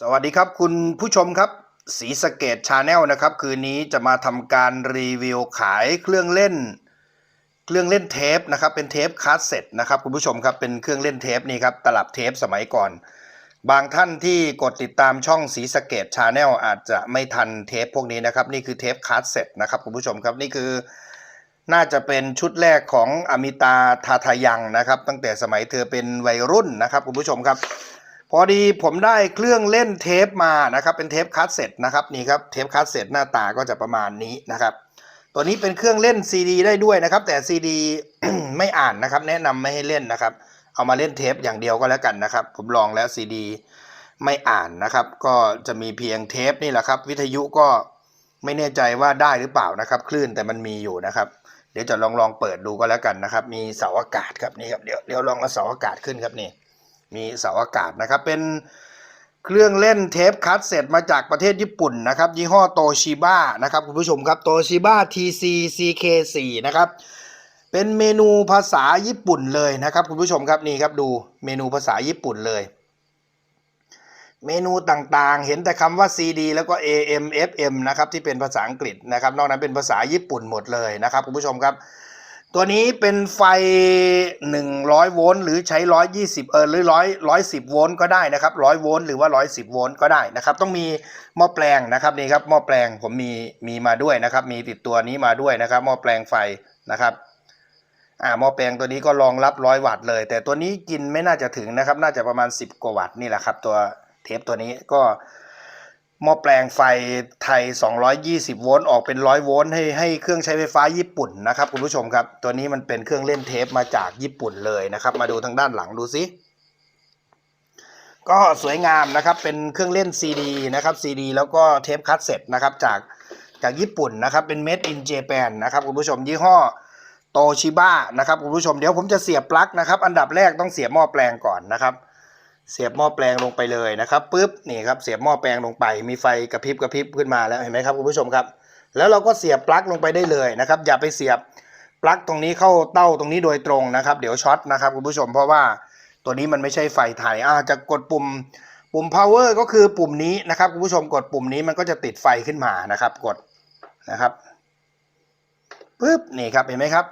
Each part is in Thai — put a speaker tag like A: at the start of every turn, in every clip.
A: สวัสดีครับคุณผู้ชมครับสีสเกตชาแนลนะครับ คืนนี้จะมาทำการรีวิวขายเครื่องเล่น เครื่องเล่นเทปนะครับ เป็นเทปคาสเซ็ตนะครับคุณผู้ชมครับเป็นเครื่องเล่นเทปนี่ครับตลับเทปสมัยก่อน บางท่านที่กดติดตามช่องสีสเกตชาแนลอาจจะไม่ทันเทปพวกนี้นะครับ นี่คือเทปคาสเซ็ตนะครับคุณผู้ชมครับนี่คือ น่าจะเป็นชุดแรกของอมิตาทาทายังนะครับ ตั้งแต่สมัยเธอเป็นวัยรุ่นนะครับคุณผู้ชมครับ พอดีผมได้เครื่องเล่นเทปมานะครับเป็นเทปคาสเซ็ตนะครับนี่ครับเทปคาสเซ็ตหน้าตาก็จะประมาณนี้นะครับตัวนี้เป็นเครื่องเล่นซีดีได้ด้วยนะครับ แต่ซีดีไม่อ่านนะครับ แนะนำไม่ให้เล่นนะครับ เอามาเล่นเทปอย่างเดียวก็แล้วกันนะครับ ผมลองแล้วซีดีไม่อ่านนะครับ ก็จะมีเพียงเทปนี่แหละครับ วิทยุก็ไม่แน่ใจว่าได้หรือเปล่านะครับ คลื่นแต่มันมีอยู่นะครับ เดี๋ยวจะลองลองเปิดดูก็แล้วกันนะครับ มีเสาอากาศครับนี่ครับเดี๋ยวเดี๋ยวลองเอาเสาอากาศขึ้นครับนี่ มีเสาอากาศนะครับ เป็นเครื่องเล่นเทปคัสเซ็ตมาจากประเทศญี่ปุ่นนะครับ ยี่ห้อโตชิบ้านะครับคุณผู้ชมครับโตชิบ้า TC CK4 นะครับ เป็นเมนูภาษาญี่ปุ่นเลยนะครับคุณผู้ชมครับนี่ครับดูเมนูภาษาญี่ปุ่นเลยเมนูต่างๆ เห็นแต่คำว่า CD แล้วก็ AM FM นะครับที่เป็นภาษาอังกฤษนะครับ นอกนั้นเป็นภาษาญี่ปุ่นหมดเลยนะครับคุณผู้ชมครับ ตัวนี้เป็นไฟ 100 โวลต์หรือใช้ 120 เออหรือ 100 110 โวลต์ก็ได้นะครับ 100 โวลต์หรือว่า 110 โวลต์ก็ได้นะครับ ต้องมีหม้อแปลงนะครับนี่ครับหม้อแปลงผมมีมีมาด้วยนะครับ มีติดตัวนี้มาด้วยนะครับหม้อแปลงไฟนะครับอ่าหม้อแปลงตัวนี้ก็รองรับ100วัตต์เลย แต่ตัวนี้กินไม่น่าจะถึงนะครับ น่าจะประมาณ 10 กว่าวัตต์นี่แหละครับ ตัวเทปตัวนี้ก็ หม้อแปลงไฟไทย 220 โวลต์ออกเป็น 100 โวลต์ให้ให้เครื่องใช้ไฟฟ้าญี่ปุ่นนะครับคุณผู้ชมครับ ตัวนี้มันเป็นเครื่องเล่นเทปมาจากญี่ปุ่นเลยนะครับ มาดูทางด้านหลังดูซิก็สวยงามนะครับเป็นเครื่องเล่น CD นะครับ CD แล้วก็เทปคัสเซ็ตนะครับจากจากญี่ปุ่นนะครับเป็น Made in Japan นะครับคุณผู้ชมยี่ห้อโตชิบ้านะครับคุณผู้ชมเดี๋ยวผมจะเสียบปลั๊กนะครับ อันดับแรกต้องเสียบหม้อแปลงก่อนนะครับ เสียบหม้อแปลงลงไปเลยนะครับปุ๊บนี่ครับเสียบหม้อแปลงลงไป มีไฟกระพริบกระพริบขึ้นมาแล้วเห็นไหมครับคุณผู้ชมครับ แล้วเราก็เสียบปลั๊กลงไปได้เลยนะครับ อย่าไปเสียบปลั๊กตรงนี้เข้าเต้าตรงนี้โดยตรงนะครับ เดี๋ยวช็อตนะครับคุณผู้ชมเพราะว่าตัวนี้มันไม่ใช่ไฟไทยอ่าจะกดปุ่มปุ่ม power ก็คือปุ่มนี้นะครับคุณผู้ชมกดปุ่มนี้มันก็จะติดไฟขึ้นมานะครับ กดนะครับปุ๊บนี่ครับเห็นไหมครับ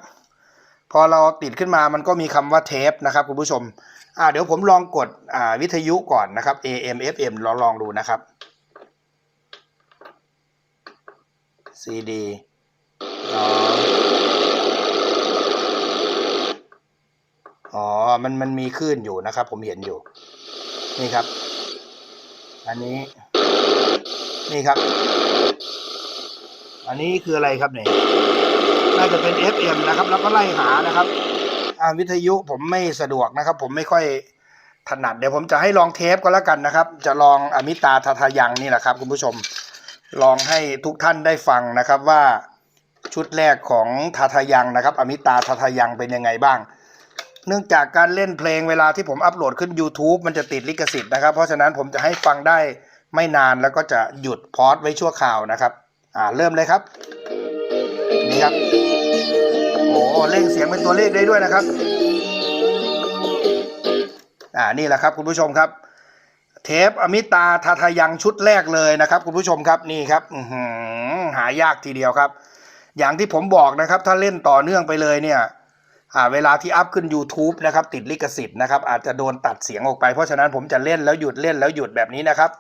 A: พอเราติดขึ้นมามันก็มีคำว่าเทปนะครับคุณผู้ชมอ่าเดี๋ยวผมลองกดอ่าวิทยุก่อนนะครับ AM FM ลองลองดูนะครับ CD อ๋อ มันมันมีคลื่นอยู่นะครับ ผมเห็นอยู่ นี่ครับ อันนี้ นี่ครับ อันนี้คืออะไรครับเนี่ย น่าจะเป็น FM นะครับ แล้วก็ไล่หานะครับวิทยุผมไม่สะดวกนะครับ ผมไม่ค่อยถนัดเดี๋ยวผมจะให้ลองเทปก็แล้วกันนะครับ จะลองอมิตาทาทายังนี่แหละครับ คุณผู้ชมลองให้ทุกท่านได้ฟังนะครับว่าชุดแรกของทาทายังนะครับ อมิตาทาทายังเป็นยังไงบ้าง เนื่องจากการเล่นเพลงเวลาที่ผมอัปโหลดขึ้น YouTube มันจะติดลิขสิทธิ์นะครับ เพราะฉะนั้นผมจะให้ฟังได้ไม่นานแล้วก็จะหยุดพอสไว้ชั่วคราวนะครับ อ่าเริ่มเลยครับ นี่ครับ โอ้เร่งเสียงเป็นตัวเลขได้ด้วยนะครับอ่านี่แหละครับคุณผู้ชมครับ เทปอมิตาทาทายังชุดแรกเลยนะครับ คุณผู้ชมครับนี่ครับหหายากทีเดียวครับ อย่างที่ผมบอกนะครับ ถ้าเล่นต่อเนื่องไปเลยเนี่ยเวลาที่อัพขึ้น YouTube นะครับ ติดลิขสิทธิ์นะครับ อาจจะโดนตัดเสียงออกไปเพราะฉะนั้นผมจะเล่นแล้วหยุดเล่นแล้วหยุดแบบนี้นะครับ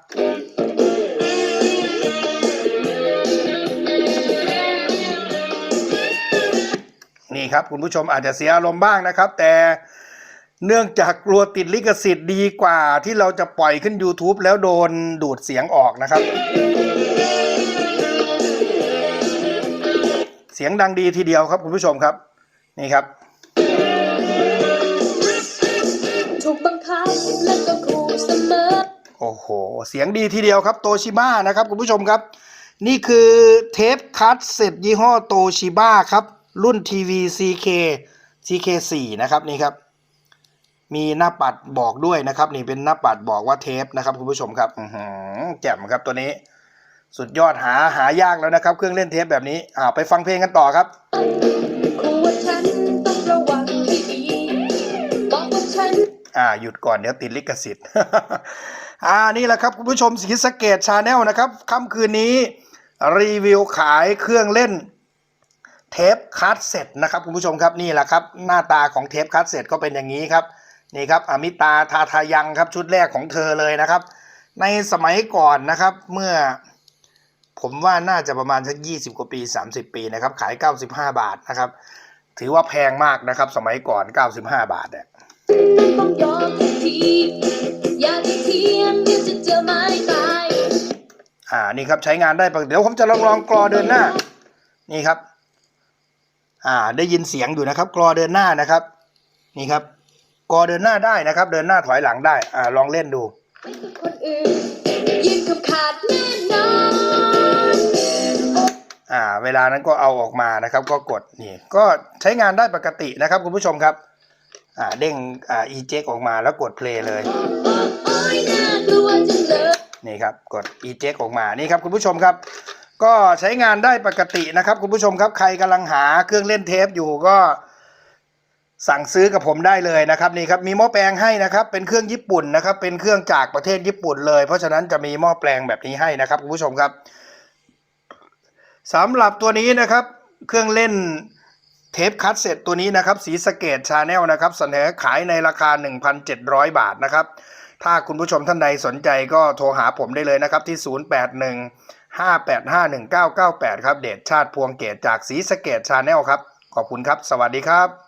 A: นี่ครับคุณผู้ชมอาจจะเสียอารมณ์บ้างนะครับ แต่เนื่องจากกลัวติดลิขสิทธิ์ดีกว่า ที่เราจะปล่อยขึ้น YouTube แล้วโดนดูดเสียงออกนะครับ เสียงดังดีทีเดียวครับคุณผู้ชมครับ นี่ครับ
B: ถูกบังคับและก็ขู่เสมอ
A: โอ้โห เสียงดีทีเดียวครับโตชิบ้านะครับคุณผู้ชมครับ นี่คือเทปคัสเซ็ตยี่ห้อโตชิบ้าครับ รุ่นทีวี CK CK4 นะครับนี่ครับ มีหน้าปัดบอกด้วยนะครับ นี่เป็นหน้าปัดบอกว่าเทปนะครับคุณผู้ชมครับอือหือแจ่มครับตัวนี้ สุดยอดหาหายากแล้วนะครับ เครื่องเล่นเทปแบบนี้อ่าไปฟังเพลงกันต่อครับ
B: ขู่ว่าฉันต้องระวังให้ดีบอกว่าฉัน
A: อ่าหยุดก่อนเดี๋ยวติดลิขสิทธิ์อ่านี่แหละครับคุณผู้ชมสีสะเกตชาแนลนะครับค่ำคืนนี้ รีวิวขายเครื่องเล่น เทปคัสเซ็ตนะครับคุณผู้ชมครับนี่แหละครับหน้าตาของเทปคัสเซ็ตก็เป็นอย่างนี้ครับนี่ครับอมิตาทาทายังครับชุดแรกของเธอเลยนะครับ ในสมัยก่อนนะครับเมื่อ ผมว่าน่าจะประมาณสัก20 กว่าปี 30 ปีนะครับขาย 95 บาทนะครับ ถือว่าแพงมากนะครับ สมัยก่อน 95 บาทเนี่ย
B: ต้องยอมทุกทีอย่าได้เทียมเดี๋ยวจะเจอไม้ตาย
A: อ่านี่ครับใช้งานได้ปกติเดี๋ยวผมจะลองลองกรอเดินหน้า นี่ครับ อ่าได้ยินเสียงอยู่นะครับกรอเดินหน้านะครับ นี่ครับกรอเดินหน้าได้นะครับ เดินหน้าถอยหลังได้อ่าลองเล่นดู
B: ไม่คือคนอื่นยืนกับขาดแน่นอน
A: อ่าเวลานั้นก็เอาออกมานะครับ ก็กดนี่ก็ใช้งานได้ปกตินะครับ คุณผู้ชมครับอ่าเด้งอ่า eject ออกมาแล้วกด play เลย
B: โอ้ยน่ากลัวจังเลย
A: นี่ครับกด eject ออกมานี่ครับคุณผู้ชมครับ ก็ใช้งานได้ปกตินะครับ คุณผู้ชมครับใครกำลังหาเครื่องเล่นเทปอยู่ก็สั่งซื้อกับผมได้เลยนะครับนี่ครับมีหม้อแปลงให้นะครับ เป็นเครื่องญี่ปุ่นนะครับ เป็นเครื่องจากประเทศญี่ปุ่นเลย เพราะฉะนั้นจะมีหม้อแปลงแบบนี้ให้นะครับคุณผู้ชมครับสำหรับตัวนี้นะครับ เครื่องเล่นเทปคัสเซ็ตตัวนี้นะครับ สีสเกตชาแนลนะครับ เสนอขายในราคา 1,700 บาทนะครับ ถ้าคุณผู้ชมท่านใดสนใจก็โทรหาผมได้เลยนะครับที่ 081 585 1998 ครับ เดชชาติพวงเกตจากสีสะเกตชาแนลครับ ขอบคุณครับ สวัสดีครับ